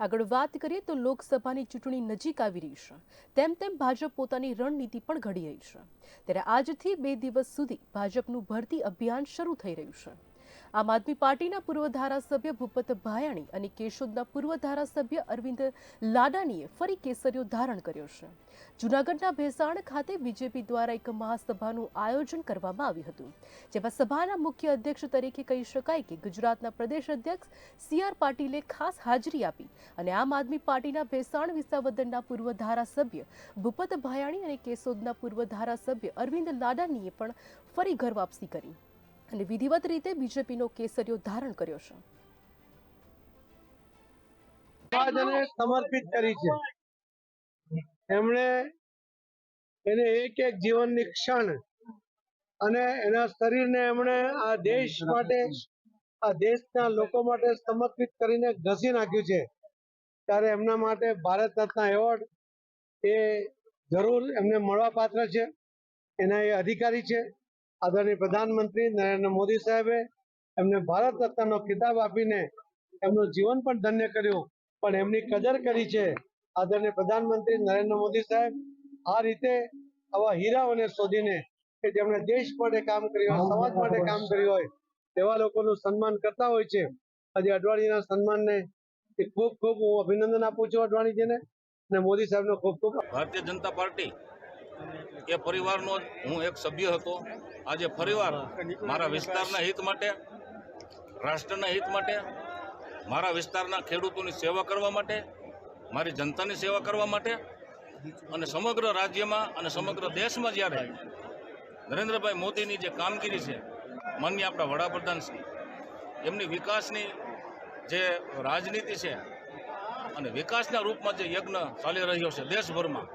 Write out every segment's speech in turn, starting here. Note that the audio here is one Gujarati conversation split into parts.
આગળ વાત કરીએ તો લોકસભાની ચૂંટણી નજીક આવી રહી છે. તેમ તેમ ભાજપ પોતાની રણનીતિ પણ ઘડી રહી છે. ત્યારે આજથી બે દિવસ સુધી ભાજપનું ભરતી અભિયાન શરૂ થઈ રહ્યું છે. આમ આદમી પાર્ટીના પૂર્વ ધારાસભ્ય ભૂપત ભાયાણી અને કેશોદના પૂર્વ ધારાસભ્ય અરવિંદ લાડાણીએ ફરી કેસરીઓ ધારણ કર્યો છે. જૂનાગઢના ભેસાણ ખાતે બીજેપી દ્વારા એક મહાસભાનું આયોજન કરવામાં આવ્યું હતું, જેમાં સભાના મુખ્ય અધ્યક્ષ તરીકે કહી શકાય કે ગુજરાતના પ્રદેશ અધ્યક્ષ સી આર પાટીલે ખાસ હાજરી આપી અને આમ આદમી પાર્ટીના ભેસાણ વિસાવદનના પૂર્વ ધારાસભ્ય ભૂપત ભાયાણી અને કેશોદના પૂર્વ ધારાસભ્ય અરવિંદ લાડાણીએ પણ ફરી ઘર વાપસી કરી. અને વિધિવત રીતે બીજેપીનો કેસરીઓ ધારણ કર્યો છે. સમર્પિત કરી છે. એમણે એને એક એક જીવનની ક્ષણ અને એના શરીરને એમણે આ દેશ માટે, આ દેશના લોકો માટે સમર્પિત કરીને ઘસી નાખ્યું છે. ત્યારે એમના માટે ભારત રત્ન એવોર્ડ એ જરૂર એમને મળવા પાત્ર છે. એના એ અધિકારી છે. આદરણીય પ્રધાનમંત્રી નરેન્દ્ર મોદી સાહેબે એમને ભારત રત્નનો ખિતાબ આપીને એમનું જીવન પણ ધન્ય કર્યું. પણ એમની કદર કરી છે આદરણીય પ્રધાનમંત્રી નરેન્દ્ર મોદી સાહેબ. આ રીતે આવા હીરાઓને શોધીને કે જેમણે દેશ માટે કામ કર્યું હોય, સમાજ માટે કામ કર્યું હોય, તેવા લોકોનું સન્માન કરતા હોય છે. આજે અડવાણીના સન્માનને ખૂબ ખૂબ હું અભિનંદન આપું છું અડવાણીજીને. અને મોદી સાહેબનો ખૂબ ખૂબ ભારતીય જનતા પાર્ટી એ પરિવારનો હું એક સભ્ય હતો. આજે પરિવાર મારા વિસ્તારના હિત માટે, રાષ્ટ્રના હિત માટે, મારા વિસ્તારના ખેડૂતોની સેવા કરવા માટે, મારી જનતાની સેવા કરવા માટે અને સમગ્ર રાજ્યમાં અને સમગ્ર દેશમાં જ્યારે નરેન્દ્રભાઈ મોદીની જે કામગીરી છે માન્ય આપણા વડાપ્રધાન શ્રી, એમની વિકાસની જે રાજનીતિ છે અને વિકાસના રૂપમાં જે યજ્ઞ ચાલી રહ્યો છે દેશભરમાં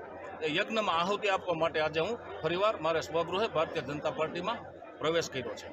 યજ્ઞમાં આહુતિ આપવા માટે આજે હું ફરીવાર મારે સ્વગૃહે ભારતીય જનતા પાર્ટીમાં પ્રવેશ કર્યો છે.